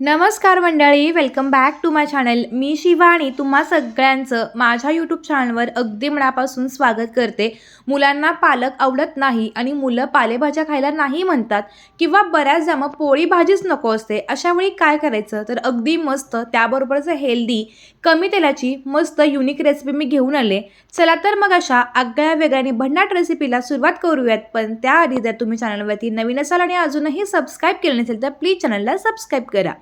नमस्कार मंडळी welcome back to my channel मी शिवा आणि तुम्हा सगळ्यांचं माझ्या यूट्यूब चॅनलवर अगदी मनापासून स्वागत करते. मुलांना पालक आवडत नाही आणि मुलं पालेभाज्या खायला नाही म्हणतात किंवा बऱ्याचदा मग पोळी भाजीच नको असते अशावेळी काय करायचं? तर अगदी मस्त त्याबरोबरच हेल्दी कमी तेलाची मस्त युनिक रेसिपी मी घेऊन आले. चला तर मग अशा आगळ्या वेगळ्या भन्नाट रेसिपीला सुरुवात करूयात. पण त्याआधी जर तुम्ही चॅनलवरती नवीन असाल आणि अजूनही सबस्क्राईब केलं नसेल तर प्लीज चॅनलला सबस्क्राईब करा.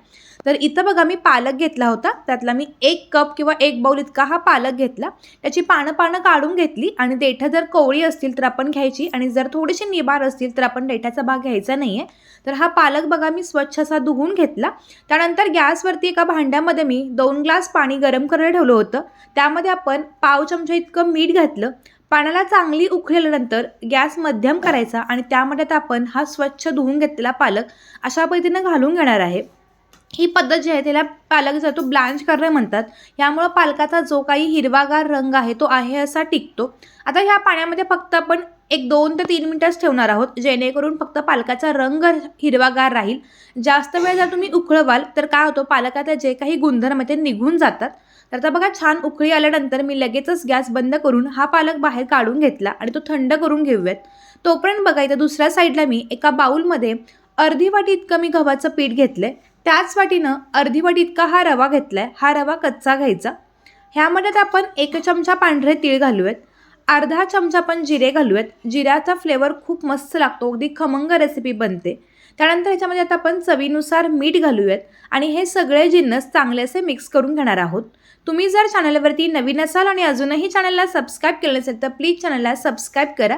तर इथं बघा मी पालक घेतला होता. त्यातला मी एक कप किंवा एक बाऊल इतका हा पालक घेतला. त्याची पानं पानं काढून घेतली आणि देठं जर कोवळी असतील तर आपण घ्यायची आणि जर थोडीशी निबार असतील तर आपण देठाचा भाग घ्यायचा नाही आहे तर हा पालक बघा मी स्वच्छ असा धुवून घेतला. त्यानंतर गॅसवरती एका भांड्यामध्ये मी दोन ग्लास पाणी गरम करायला ठेवलं होतं. त्यामध्ये आपण पाव चमचा इतकं मीठ घातलं. पाण्याला चांगली उकळल्यानंतर गॅस मध्यम करायचा आणि त्यामध्ये आपण हा स्वच्छ धुवून घेतलेला पालक अशा पद्धतीनं घालून घेणार आहे. ही पद्धत जी आहे त्याला पालक जो तो ब्लांच करणं म्हणतात यामुळं पालकाचा जो काही हिरवागार रंग आहे तो आहे असा टिकतो. आता ह्या पाण्यामध्ये फक्त आपण एक दोन ते तीन मिनटंच ठेवणार आहोत जेणेकरून फक्त पालकाचा रंग हिरवागार राहील. जास्त वेळ जर तुम्ही उकळवाल तर काय होतं पालकाचे जे काही गुणधर्म ते निघून जातात. तर आता बघा छान उकळी आल्यानंतर मी लगेचच गॅस बंद करून हा पालक बाहेर काढून घेतला आणि तो थंड करून घेऊयात. तोपर्यंत बघा इथं दुसऱ्या साईडला मी एका बाऊलमध्ये अर्धी वाटी इतकं मी गव्हाचं पीठ घेतलं त्याच वाटीनं अर्धी वाटी इतका हा रवा घेतला आहे हा रवा कच्चा घ्यायचा. ह्यामध्ये आपण एक चमचा पांढरे तीळ घालूयात. अर्धा चमचा आपण जिरे घालूयात. जिऱ्याचा फ्लेवर खूप मस्त लागतो अगदी खमंग रेसिपी बनते. त्यानंतर ह्याच्यामध्ये आता आपण चवीनुसार मीठ घालूयात आणि हे सगळे जिन्नस चांगले असे मिक्स करून घेणार आहोत. तुम्ही जर चॅनलवरती नवीन असाल आणि अजूनही चॅनलला सबस्क्राईब केलं नसेल तर प्लीज चॅनलला सबस्क्राईब करा.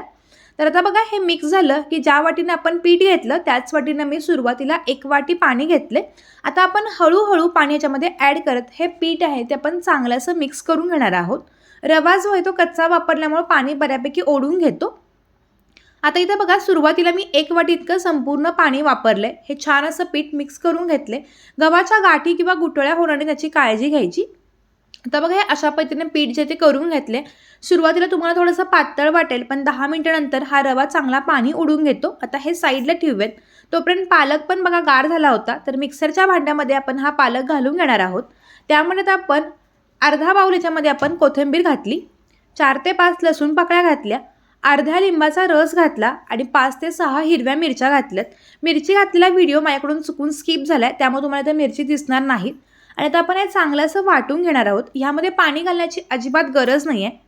तर आता बघा हे मिक्स झालं की ज्या वाटीनं आपण पीठ घेतलं त्याच वाटीनं मी सुरुवातीला एक वाटी पाणी घेतले. आता आपण हळूहळू पाणी याच्यामध्ये ॲड करत हे पीठ आहे ते आपण चांगलं असं मिक्स करून घेणार आहोत. रवा जो आहे तो कच्चा वापरल्यामुळं पाणी बऱ्यापैकी ओढून घेतो. आता इथं बघा सुरुवातीला मी एक वाटी इतकं संपूर्ण पाणी वापरलं हे छान असं पीठ मिक्स करून घेतले गव्हाच्या गाठी किंवा गुटळ्या होण्याने त्याची काळजी घ्यायची. आता बघा हे अशा पद्धतीने पीठ जे ते करून घेतले. सुरुवातीला तुम्हाला थोडंसं पातळ वाटेल पण दहा मिनटानंतर हा रवा चांगला पाणी उडून घेतो. आता हे साईडला ठेवूयात. तोपर्यंत पालक पण बघा गार झाला होता. तर मिक्सरच्या भांड्यामध्ये आपण हा पालक घालून घेणार आहोत. त्यामध्ये तर आपण अर्धा बाऊल याच्यामध्ये आपण कोथिंबीर घातली. चार ते पाच लसूण पाकळ्या घातल्या. अर्ध्या लिंबाचा रस घातला आणि पाच ते सहा हिरव्या मिरच्या घातल्यात. मिरची घातलेला व्हिडिओ माझ्याकडून चुकून स्किप झाला आहे त्यामुळे तुम्हाला त्या मिरची दिसणार नाहीत. आणि आता आपण हे चांगलं असं वाटून घेणार आहोत. ह्यामध्ये पाणी घालण्याची अजिबात गरज नाही आहे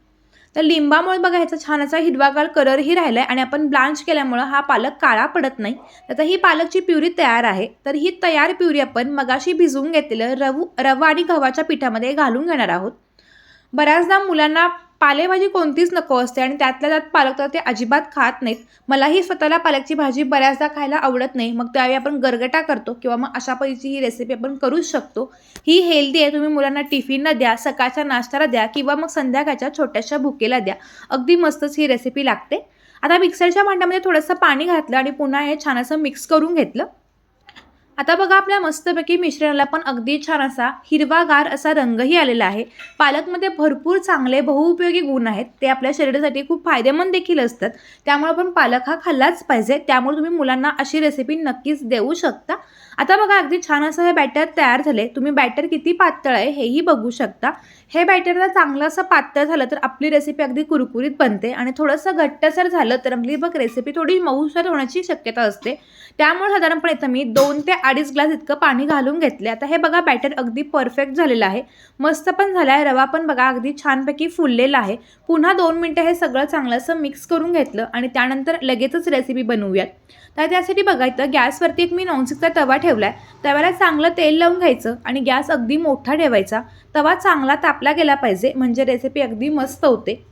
तर लिंबामुळे बघा ह्याचा छान असा हिरवागार कलरही राहिला आहे आणि आपण ब्लांच केल्यामुळं हा पालक काळा पडत नाही. तर ही पालकची प्युरी तयार आहे. तर ही तयार प्युरी आपण मगाशी भिजवून घेतलेलं रवू रवा आणि गव्हाच्या पिठामध्ये घालून घेणार आहोत. बऱ्याचदा मुलांना पालेभाजी कोणतीच नको असते आणि त्यातल्या त्यात पालक तर ते अजिबात खात नाहीत. मलाही स्वतःला पालकची भाजी बऱ्याचदा खायला आवडत नाही. मग त्यावेळी आपण गरगटा करतो किंवा मग अशा पद्धतीची ही रेसिपी आपण करूच शकतो. ही हेल्दी आहे. तुम्ही मुलांना टिफिनला द्या सकाळच्या नाश्त्याला द्या किंवा मग संध्याकाळच्या छोट्याशा भुकेला द्या. अगदी मस्तच ही रेसिपी लागते. आता मिक्सरच्या भांड्यामध्ये थोडंसं पाणी घातलं आणि पुन्हा हे छान असं मिक्स करून घेतलं. आता बघा आपल्या मस्तपैकी मिश्रणाला पण अगदी छान असा हिरवागार असा रंगही आलेला आहे. पालकमध्ये भरपूर चांगले बहुउपयोगी गुण आहेत. ते आपल्या शरीरासाठी खूप फायदेमंद देखील असतात. त्यामुळे आपण पालक हा खाल्लाच पाहिजे. त्यामुळे तुम्ही मुलांना अशी रेसिपी नक्कीच देऊ शकता. आता बघा अगदी छान असं हे बॅटर तयार झाले. तुम्ही बॅटर किती पातळ आहे हेही बघू शकता. हे बॅटर जर चांगलं असं पातळ झालं तर आपली रेसिपी अगदी कुरकुरीत बनते आणि थोडंसं घट्टसर झालं तर आपली बघ रेसिपी थोडी मऊसर होण्याची शक्यता असते. त्यामुळे साधारणपणे इथं मी दोन ते अडीच ग्लास इतकं पाणी घालून घेतले आता हे बघा बॅटर अगदी परफेक्ट झालेलं आहे. मस्त पण झालं आहे. रवा पण बघा अगदी छानपैकी फुललेला आहे. पुन्हा दोन मिनटं हे सगळं चांगलं असं मिक्स करून घेतलं आणि त्यानंतर लगेचच रेसिपी बनवूयात. तर त्यासाठी बघायचं गॅसवरती एक मी नॉनस्टिकचा तवा ठेवला आहे तव्याला चांगलं तेल लावून घ्यायचं आणि गॅस अगदी मोठा ठेवायचा. तवा चांगला ताप तापला गेला पाहिजे. म्हणजे रेसिपी अगदी मस्त होते.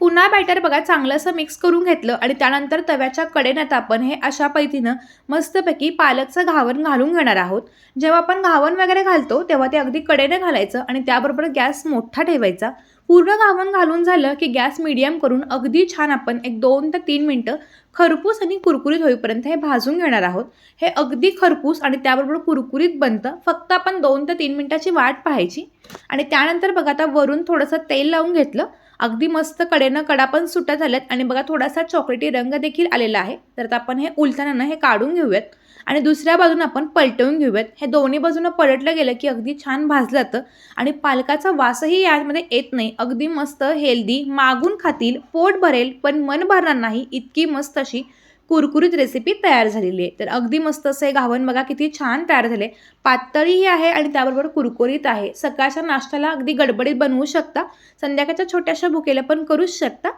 पुन्हा बॅटर बघा चांगलं असं मिक्स करून घेतलं आणि त्यानंतर तव्याच्या कडेनं आपण हे अशा पद्धतीनं मस्तपैकी पालकचं घावण घालून घेणार आहोत. जेव्हा आपण घावण वगैरे घालतो तेव्हा ते अगदी कडेनं घालायचं आणि त्याबरोबर गॅस मोठा ठेवायचा. पूर्ण गावण घालून झालं की गॅस मिडियम करून अगदी छान आपण एक दोन ते तीन मिनटं खरपूस आणि कुरकुरीत होईपर्यंत हे भाजून घेणार आहोत. हे अगदी खरपूस आणि त्याबरोबर कुरकुरीत बनतं. फक्त आपण दोन ते तीन मिनटाची वाट पाहायची. आणि त्यानंतर बघा आता वरून थोडंसं तेल लावून घेतलं. अगदी मस्त कडेनं कडा पण सुट्या झाल्यात. आणि बघा थोडासा चॉकलेटी रंग देखील आलेला आहे. तर आता आपण हे उलथानानं हे काढून घेऊयात. आणि दुसऱ्या बाजूनं आपण पलटवून घेऊयात. हे दोन्ही बाजूनं पलटलं गेलं की अगदी छान भाजलं जातं आणि पालकाचा वासही यामध्ये येत नाही. अगदी मस्त हेल्दी मागून खातील पोट भरेल पण मन भरणार नाही इतकी मस्त अशी कुरकुरीत रेसिपी तयार झालेली आहे. तर अगदी मस्त असं हे घावन बघा किती छान तयार झाले पातळीही आहे आणि त्याबरोबर कुरकुरीत आहे. सकाळच्या नाश्त्याला अगदी गडबडीत बनवू शकता. संध्याकाळच्या छोट्याशा भुकेला पण करूच शकता.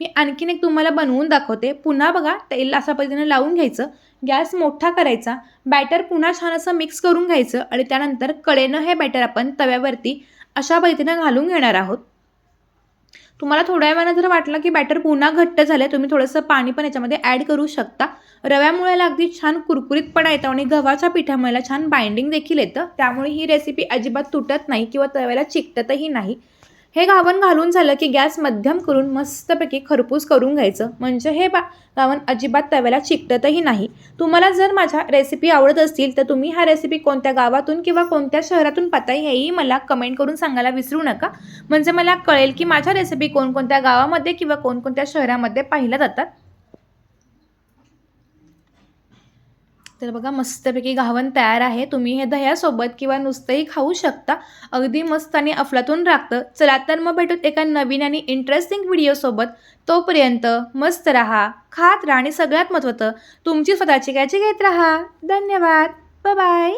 मी आणखीन एक तुम्हाला बनवून दाखवते. पुन्हा बघा तेल अशा पद्धतीने लावून घ्यायचं. गॅस मोठा करायचा बॅटर पुन्हा छान असं मिक्स करून घ्यायचं आणि त्यानंतर कडेनं हे बॅटर आपण तव्यावरती अशा पद्धतीनं घालून घेणार आहोत. तुम्हाला थोड्या वेळानं जर वाटलं की बॅटर पुन्हा घट्ट झालं तुम्ही थोडंसं पाणी पण याच्यामध्ये ॲड करू शकता. रव्यामुळे याला अगदी छान कुरकुरीतपणा येतं आणि गव्हाच्या पिठामुळे छान बाइंडिंग देखील येतं. त्यामुळे ही रेसिपी अजिबात तुटत नाही किंवा तव्याला चिकटतही नाही. हे घावन घालून झालं की गॅस मध्यम करून मस्तपैकी खरपूस करून घ्यायचं. म्हणजे हे बा गावण अजिबात तव्याला चिकटतही नाही. तुम्हाला जर माझ्या रेसिपी आवडत असतील तर तुम्ही हा रेसिपी कोणत्या गावातून किंवा कोणत्या शहरातून पाहताय हेही मला कमेंट करून सांगायला विसरू नका. म्हणजे मला कळेल की माझ्या रेसिपी कोणकोणत्या गावामध्ये किंवा कोणकोणत्या शहरामध्ये पाहिल्या जातात. तर बघा मस्तपैकी घावन तयार आहे. तुम्ही हे दह्यासोबत किंवा नुसतंही खाऊ शकता. अगदी मस्त आणि अफलातून राखतं. चला तर मग भेटूत एका नवीन आणि इंटरेस्टिंग व्हिडिओसोबत तोपर्यंत मस्त राहा खात राहा आणि सगळ्यात महत्त्वाचं तुमची स्वतःची काळजी घेत राहा. धन्यवाद. बाय